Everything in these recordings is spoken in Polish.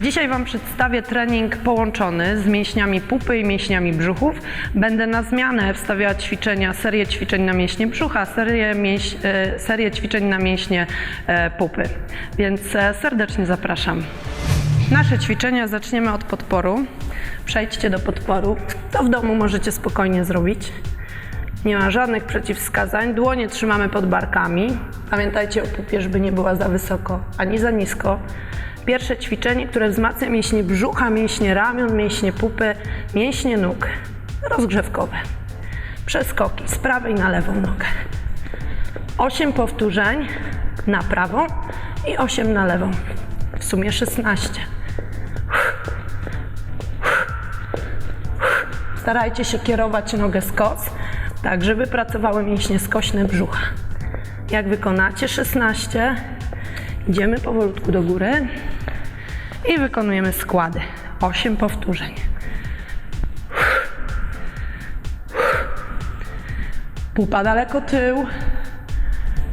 Dzisiaj Wam przedstawię trening połączony z mięśniami pupy i mięśniami brzuchów. Będę na zmianę wstawiała ćwiczenia, serię ćwiczeń na mięśnie brzucha, serię, mięś, e, serię ćwiczeń na mięśnie e, pupy. Więc e, serdecznie zapraszam. Nasze ćwiczenia zaczniemy od podporu. Przejdźcie do podporu. To w domu możecie spokojnie zrobić. Nie ma żadnych przeciwwskazań. Dłonie trzymamy pod barkami. Pamiętajcie o pupie, żeby nie była za wysoko ani za nisko. Pierwsze ćwiczenie, które wzmacnia mięśnie brzucha, mięśnie ramion, mięśnie pupy, mięśnie nóg. Rozgrzewkowe. Przeskoki z prawej na lewą nogę. 8 powtórzeń na prawą i 8 na lewą. W sumie 16. Starajcie się kierować nogę skos, tak żeby pracowały mięśnie skośne brzucha. Jak wykonacie 16, idziemy powolutku do góry i wykonujemy składy. 8 powtórzeń. Pupa daleko tył,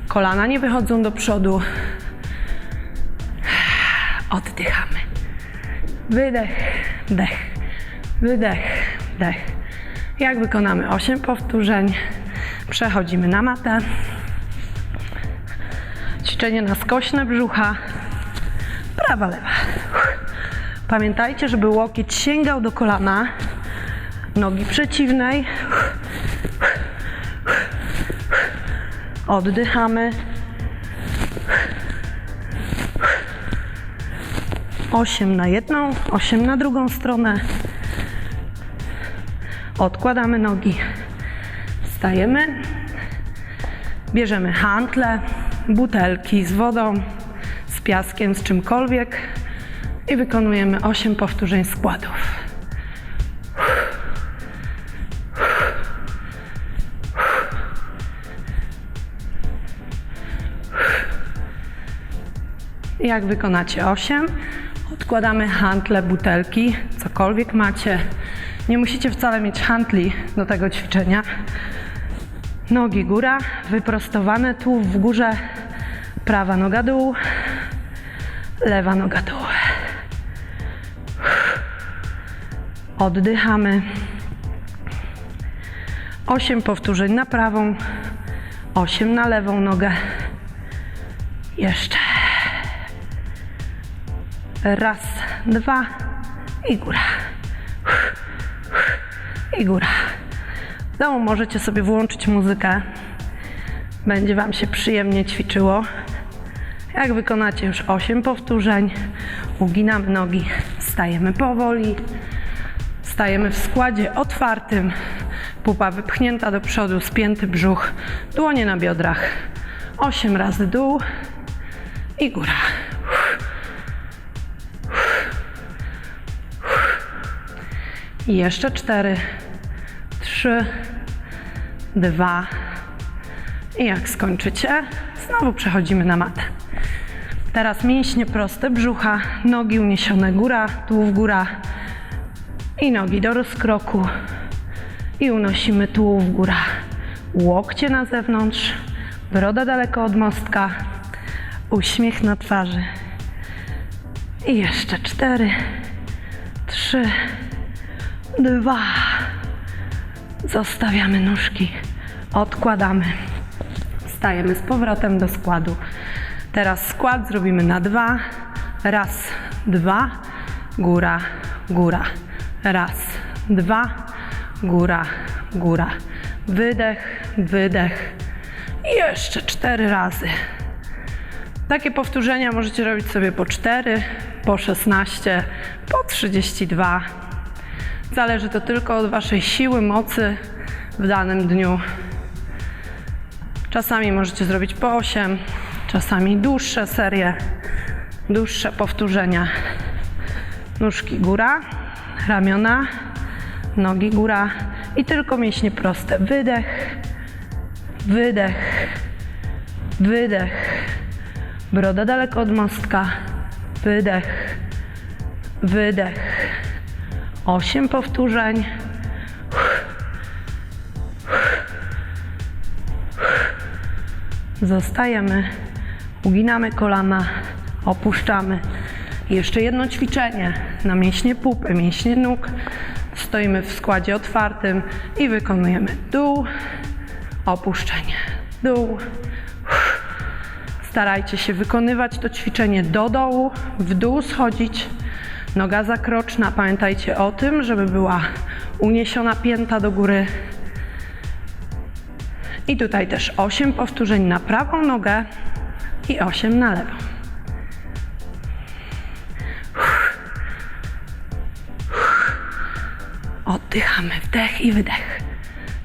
kolana nie wychodzą do przodu. Oddychamy. Wydech, dech, wydech, dech. Jak wykonamy 8 powtórzeń, przechodzimy na matę. Ćwiczenie na skośne brzucha. Prawa, lewa. Pamiętajcie, żeby łokieć sięgał do kolana, nogi przeciwnej. Oddychamy. Osiem na jedną, osiem na drugą stronę. Odkładamy nogi. Stajemy. Bierzemy hantle, butelki z wodą, z piaskiem, z czymkolwiek i wykonujemy 8 powtórzeń składów. Jak wykonacie 8, odkładamy hantle, butelki, cokolwiek macie. Nie musicie wcale mieć hantli do tego ćwiczenia. Nogi góra, wyprostowane, tułów w górze, prawa noga dół, lewa noga dół. Oddychamy. 8 powtórzeń na prawą, 8 na lewą nogę. Jeszcze. Raz, dwa i góra. I góra. Domu możecie sobie włączyć muzykę. Będzie Wam się przyjemnie ćwiczyło. Jak wykonacie już 8 powtórzeń, uginamy nogi, stajemy powoli. Stajemy w składzie otwartym, pupa wypchnięta do przodu, spięty brzuch, dłonie na biodrach. 8 razy dół i góra. I jeszcze cztery, trzy, dwa. I jak skończycie, znowu przechodzimy na matę. Teraz mięśnie proste brzucha, nogi uniesione góra, tułów góra i nogi do rozkroku. I unosimy tułów góra. Łokcie na zewnątrz, broda daleko od mostka, uśmiech na twarzy. I jeszcze cztery, trzy, dwa. Zostawiamy nóżki, odkładamy. Stajemy z powrotem do składu. Teraz skład zrobimy na dwa. Raz, dwa, góra, góra. Raz, dwa, góra, góra. Wydech, wydech. I jeszcze cztery razy. Takie powtórzenia możecie robić sobie po 4, po 16, po 32. Zależy to tylko od Waszej siły, mocy w danym dniu. Czasami możecie zrobić po 8, czasami dłuższe serie, dłuższe powtórzenia. Nóżki góra, ramiona, nogi góra i tylko mięśnie proste. Wydech, wydech, wydech. Broda daleko od mostka. Wydech, wydech. Osiem powtórzeń. Zostajemy, uginamy kolana, opuszczamy. Jeszcze jedno ćwiczenie na mięśnie pupy, mięśnie nóg. Stoimy w składzie otwartym i wykonujemy dół, opuszczenie, dół. Starajcie się wykonywać to ćwiczenie do dołu, w dół schodzić. Noga zakroczna, pamiętajcie o tym, żeby była uniesiona pięta do góry. I tutaj też 8 powtórzeń na prawą nogę i 8 na lewą. Oddychamy, wdech i wydech.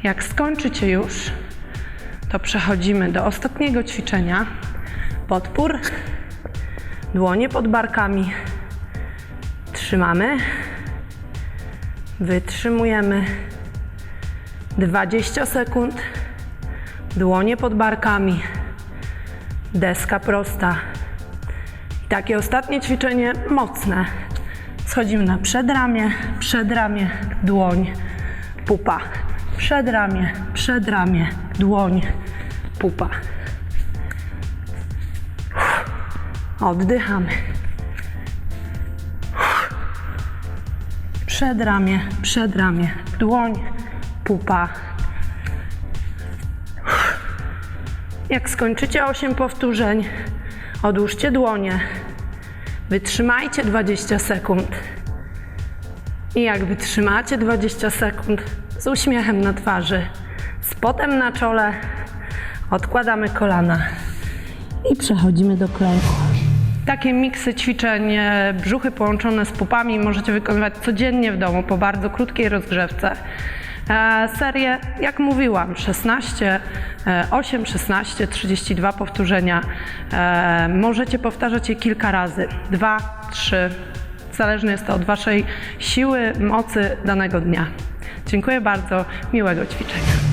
Jak skończycie już, to przechodzimy do ostatniego ćwiczenia. Podpór, dłonie pod barkami. Trzymamy, wytrzymujemy 20 sekund. Dłonie pod barkami, deska prosta. I takie ostatnie ćwiczenie mocne. Schodzimy na przedramię, przedramię, dłoń, pupa. Przedramię, przedramię, dłoń, pupa. Oddychamy. Przedramię, przedramię, dłoń, pupa. Jak skończycie 8 powtórzeń, odłóżcie dłonie. Wytrzymajcie 20 sekund. I jak wytrzymacie 20 sekund z uśmiechem na twarzy, z potem na czole, odkładamy kolana i przechodzimy do klęku. Takie miksy ćwiczeń, brzuchy połączone z pupami możecie wykonywać codziennie w domu po bardzo krótkiej rozgrzewce. E, Serię, jak mówiłam, 16, e, 8, 16, 32 powtórzenia. E, Możecie powtarzać je kilka razy, dwa, trzy. Zależne jest to od Waszej siły, mocy danego dnia. Dziękuję bardzo, miłego ćwiczenia.